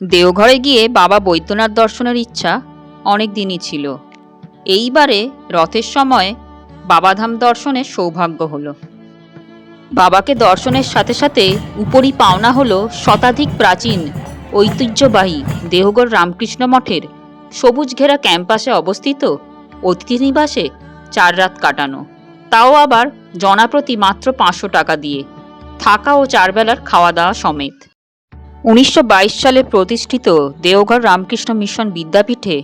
দেওঘরে গিয়ে বাবা বৈদ্যনাথ দর্শনের ইচ্ছা অনেক দিনই ছিল। এইবারে রথের সময় বাবাধাম দর্শনের সৌভাগ্য হলো। বাবাকে দর্শনের সাথে সাথে উপরি পাওনা হলো শতাধিক প্রাচীন, ঐতিহ্যবাহী দেহগড় রামকৃষ্ণ মঠের সবুজ ঘেরা ক্যাম্পাসে অবস্থিত অতিথি নিবাসে চার রাত কাটানো। তাও আবার জনাপ্রতি মাত্র পাঁচশো টাকা দিয়ে, থাকা ও চারবেলার খাওয়া দাওয়া সমেত। উনিশশো বাইশ সালে প্রতিষ্ঠিত দেওঘর রামকৃষ্ণ মিশন বিদ্যাপীঠে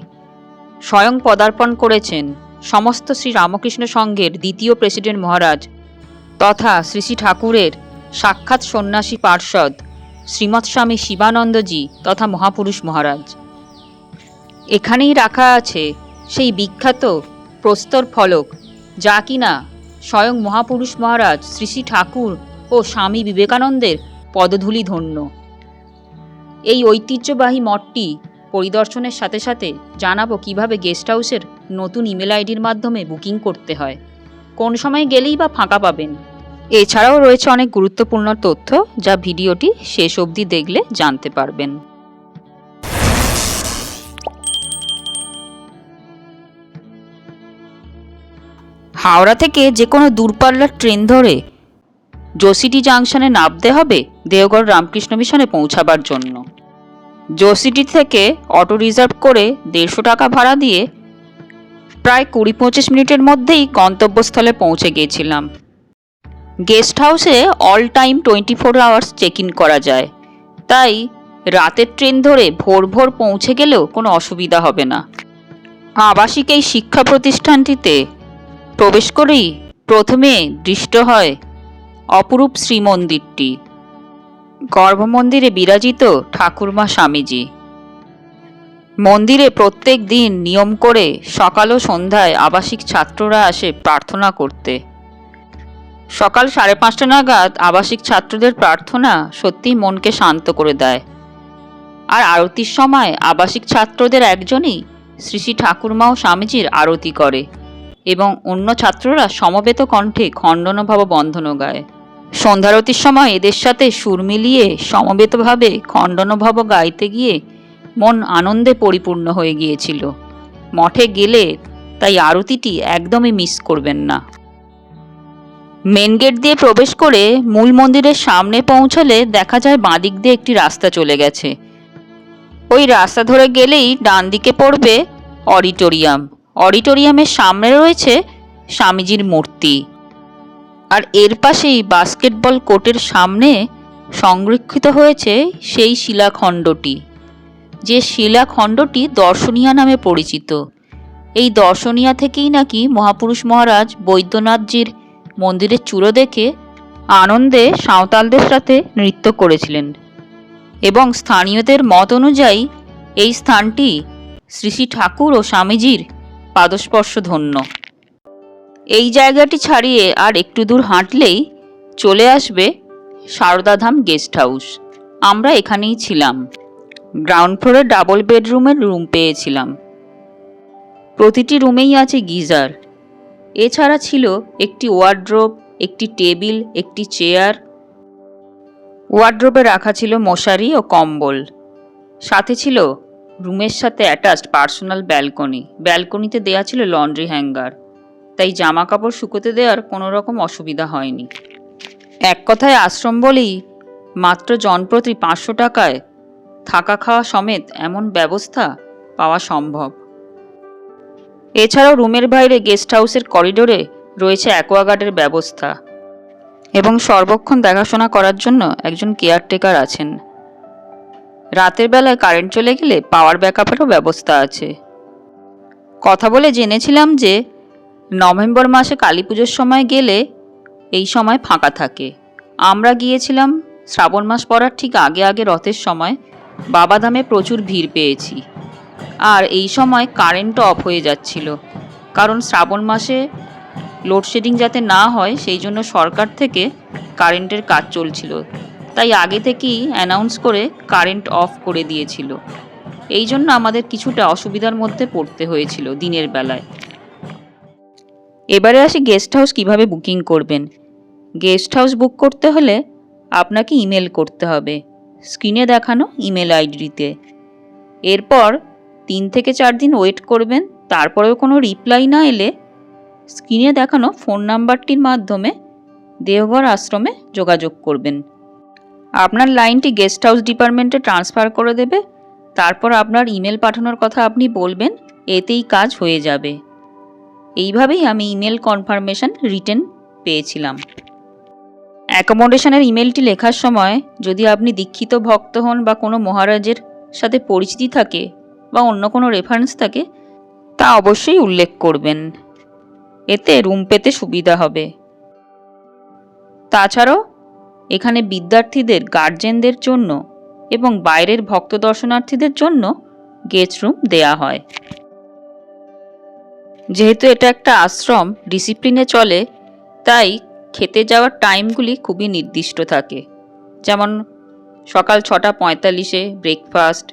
স্বয়ং পদার্পণ করেছেন সমস্ত শ্রী রামকৃষ্ণ সংঘের দ্বিতীয় প্রেসিডেন্ট মহারাজ তথা শ্রী শ্রী ঠাকুরের সাক্ষাৎ সন্ন্যাসী পার্ষদ শ্রীমৎ স্বামী শিবানন্দজি তথা মহাপুরুষ মহারাজ। এখানেই রাখা আছে সেই বিখ্যাত প্রস্তর ফলক যা কিনা স্বয়ং মহাপুরুষ মহারাজ শ্রী শ্রী ঠাকুর ও স্বামী বিবেকানন্দের পদধূলি ধন্য এই ঐতিহ্যবাহী মঠটি পরিদর্শনের সাথে সাথে জানাব কীভাবে গেস্ট হাউসের নতুন ইমেল আইডির মাধ্যমে বুকিং করতে হয়। কোন সময় গেলেই বা ফাঁকা পাবেন। এছাড়াও রয়েছে অনেক গুরুত্বপূর্ণ তথ্য যা ভিডিওটি শেষ অবধি দেখলে জানতে পারবেন। হাওড়া থেকে যে কোনো দূরপাল্লার ট্রেন ধরে জোসিটি জাংশনে নামতে হবে দেওগড় রামকৃষ্ণ মিশনে পৌঁছাবার জন্য। জোসিটি থেকে অটো রিজার্ভ করে দেড়শো টাকা ভাড়া দিয়ে প্রায় কুড়ি পঁচিশ মিনিটের মধ্যেই গন্তব্যস্থলে পৌঁছে গিয়েছিলাম গেস্ট হাউসে all time twenty four hours check in করা যায়। তাই রাতের ট্রেন ধরে ভোর ভোর পৌঁছে গেলেও কোনো অসুবিধা হবে না। আবাসিক এই শিক্ষা প্রতিষ্ঠানটিতে প্রবেশ করেই প্রথমে দৃষ্ট হয় অপরূপ শ্রীমন্দিরটি। গর্ভমন্দিরে বিরাজিত ঠাকুরমা স্বামীজি। মন্দিরে প্রত্যেক দিন নিয়ম করে সকাল ও সন্ধ্যায় আবাসিক ছাত্ররা আসে প্রার্থনা করতে। সকাল সাড়ে পাঁচটা নাগাদ আবাসিক ছাত্রদের প্রার্থনা সত্যিই মনকে শান্ত করে দেয়। আর আরতির সময় আবাসিক ছাত্রদের একজনই শ্রী শ্রী ঠাকুরমা ও স্বামীজির আরতি করে এবং অন্য ছাত্ররা সমবেত কণ্ঠে খণ্ডনভাব বন্ধন গায়। সন্ধ্যারতির সময় এদের সাথে সুর মিলিয়ে সমবেতভাবে খণ্ডনভাব গাইতে গিয়ে মন আনন্দে পরিপূর্ণ হয়ে গিয়েছিল। মঠে গেলে তাই আরতিটি একদমই মিস করবেন না। মেন গেট দিয়ে প্রবেশ করে মূল মন্দিরের সামনে পৌঁছলে দেখা যায় বাঁদিক দিয়ে একটি রাস্তা চলে গেছে। ওই রাস্তা ধরে গেলেই ডান দিকে পড়বে অডিটোরিয়াম। অডিটোরিয়ামের সামনে রয়েছে স্বামীজির মূর্তি। আর এর পাশেই বাস্কেটবল কোর্টের সামনে সংরক্ষিত হয়েছে সেই শিলাখণ্ডটি, যে শিলাখণ্ডটি দর্শনীয়া নামে পরিচিত। এই দর্শনীয়া থেকেই নাকি মহাপুরুষ মহারাজ বৈদ্যনাথজির মন্দিরের চূড়ো দেখে আনন্দে সাঁওতালদের সাথে নৃত্য করেছিলেন এবং স্থানীয়দের মত অনুযায়ী এই স্থানটি শ্রী শ্রী ঠাকুর ও স্বামীজির পাদস্পর্শ ধন্য এই জায়গাটি ছাড়িয়ে আর একটু দূর হাঁটলেই চলে আসবে সারদাধাম গেস্ট হাউস। আমরা এখানেই ছিলাম। গ্রাউন্ড ফ্লোরে ডাবল বেডরুমের রুম পেয়েছিলাম। প্রতিটি রুমেই আছে গিজার। এছাড়া ছিল একটি ওয়ার্ড্রোব, একটি টেবিল, একটি চেয়ার। ওয়ার্ড্রোবে রাখা ছিল মশারি ও কম্বল। সাথে ছিল রুমের সাথে অ্যাটাচড পার্সোনাল ব্যালকনি। ব্যালকনিতে দেয়া ছিল লন্ড্রি হ্যাঙ্গার। তাই জামা কাপড় শুকোতে দেওয়ার কোনো রকম অসুবিধা হয়নি। এক কথায় আশ্রম বলেই মাত্র জনপ্রতি পাঁচশো টাকায় থাকা খাওয়া সমেত এমন ব্যবস্থা পাওয়া সম্ভব। এছাড়াও রুমের বাইরে গেস্ট হাউসের করিডোরে রয়েছে অ্যাকোয়াগার্ডের ব্যবস্থা এবং সর্বক্ষণ দেখাশোনা করার জন্য একজন কেয়ারটেকার আছেন। রাতের বেলায় কারেন্ট চলে গেলে পাওয়ার ব্যাকআপেরও ব্যবস্থা আছে। কথা বলে জেনেছিলাম যে নভেম্বর মাসে কালী পুজোর সময় গেলে এই সময় ফাঁকা থাকে। আমরা গিয়েছিলাম শ্রাবণ মাস পড়ার ঠিক আগে আগে রথের সময়। বাবাধামে প্রচুর ভিড় পেয়েছি। আর এই সময় কারেন্টও অফ হয়ে যাচ্ছিল। কারণ শ্রাবণ মাসে লোডশেডিং যাতে না হয়, সেই জন্য সরকার থেকে কারেন্টের কাজ চলছিল। তাই আগে থেকেই অ্যানাউন্স করে কারেন্ট অফ করে দিয়েছিল। এই জন্য আমাদের কিছুটা অসুবিধার মধ্যে পড়তে হয়েছিল দিনের বেলায়। এবারে আসি গেস্ট হাউস কীভাবে বুকিং করবেন। গেস্ট হাউস বুক করতে হলে আপনাকে ইমেল করতে হবে। স্ক্রিনে দেখানো ইমেল আইডিতে। এরপর তিন থেকে চার দিন ওয়েট করবেন, তারপরেও কোনো রিপ্লাই না এলে স্ক্রিনে দেখানো ফোন নাম্বারটির মাধ্যমে দেওঘর আশ্রমে যোগাযোগ করবেন। আপনার লাইনটি গেস্ট হাউস ডিপার্টমেন্টে ট্রান্সফার করে দেবে, তারপর আপনার ইমেল পাঠানোর কথা আপনি বলবেন, এতেই কাজ হয়ে যাবে। এইভাবেই আমি ইমেল কনফার্মেশন রিটেন পেয়েছিলাম। অ্যাকোমোডেশনের ইমেলটি লেখার সময় যদি আপনি দীক্ষিত ভক্ত হন বা কোনো মহারাজের সাথে পরিচিতি থাকে বা অন্য কোনো রেফারেন্স থাকে, তা অবশ্যই উল্লেখ করবেন। এতে রুম পেতে সুবিধা হবে। তাছাড়াও, এখানে বিদ্যার্থীদের গার্জেনদের জন্য এবং বাইরের ভক্ত দর্শনার্থীদের জন্য গেস্ট রুম দেয়া হয়। যেহেতু এটা একটা আশ্রম ডিসিপ্লিনে চলে, তাই খেতে যাওয়ার টাইমগুলি খুবই নির্দিষ্ট থাকে। যেমন সকাল ছটা পঁয়তাল্লিশে ব্রেকফাস্ট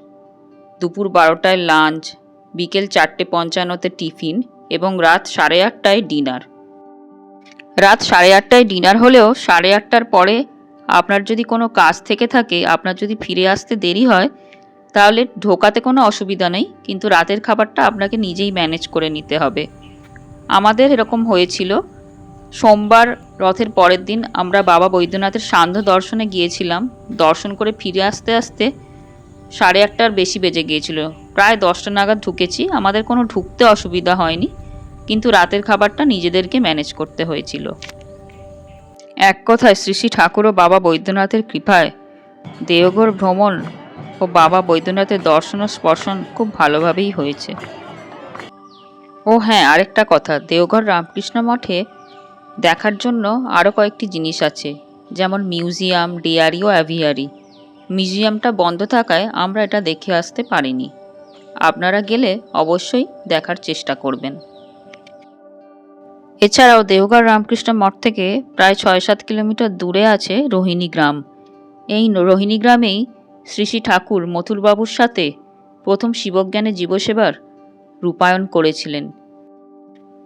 দুপুর বারোটায় লাঞ্চ বিকেল চারটে পঞ্চান্নতে টিফিন এবং রাত সাড়ে আটটায় ডিনার রাত সাড়ে আটটায় ডিনার হলেও সাড়ে আটটার পরে আপনার যদি কোনো কাজ থেকে থাকে, আপনার যদি ফিরে আসতে দেরি হয় তাহলে ঢোকাতে কোনো অসুবিধা নেই, কিন্তু রাতের খাবারটা আপনাকে নিজেই ম্যানেজ করে নিতে হবে। আমাদের এরকম হয়েছিল। সোমবার রথের পরের দিন আমরা বাবা বৈদ্যনাথের সান্ধ্য দর্শনে গিয়েছিলাম। দর্শন করে ফিরে আসতে আসতে সাড়ে আটটার বেশি বেজে গিয়েছিল। প্রায় দশটা নাগাদ ঢুকেছি। আমাদের কোনো ঢুকতে অসুবিধা হয়নি, কিন্তু রাতের খাবারটা নিজেদেরকে ম্যানেজ করতে হয়েছিল। এক কথায় শ্রী শ্রী ঠাকুর ও বাবা বৈদ্যনাথের কৃপায় দেওঘর ভ্রমণ ও বাবা বৈদ্যনাথের দর্শন ও স্পর্শন খুব ভালোভাবেই হয়েছে। ও হ্যাঁ আরেকটা কথা, দেওঘর রামকৃষ্ণ মঠে দেখার জন্য আরও কয়েকটি জিনিস আছে, যেমন মিউজিয়াম, ডেয়ারি ও অ্যাভিয়ারি। মিউজিয়ামটা বন্ধ থাকায় আমরা এটা দেখে আসতে পারিনি। আপনারা গেলে অবশ্যই দেখার চেষ্টা করবেন। এছাড়াও দেওঘর রামকৃষ্ণ মঠ থেকে প্রায় ছয় সাত কিলোমিটার দূরে আছে রোহিণী গ্রাম। এই রোহিণী গ্রামেই শ্রী শ্রী ঠাকুর মথুরবাবুর সাথে প্রথম শিবজ্ঞানে জীবসেবার রূপায়ণ করেছিলেন।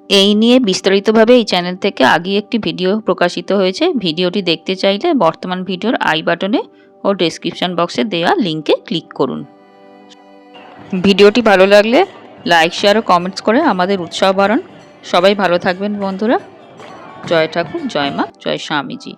এই নিয়ে বিস্তারিতভাবে এই চ্যানেল থেকে আগে একটি ভিডিও প্রকাশিত হয়েছে। ভিডিওটি দেখতে চাইলে বর্তমান ভিডিওর আই বাটনে ও ডেসক্রিপশন বক্সে দেওয়া লিঙ্কে ক্লিক করুন। ভিডিওটি ভালো লাগলে লাইক, শেয়ার ও কমেন্টস করে আমাদের উৎসাহ বাড়ান। সবাই ভালো থাকবেন বন্ধুরা। জয় ঠাকুর, জয় মা, জয় স্বামীজি।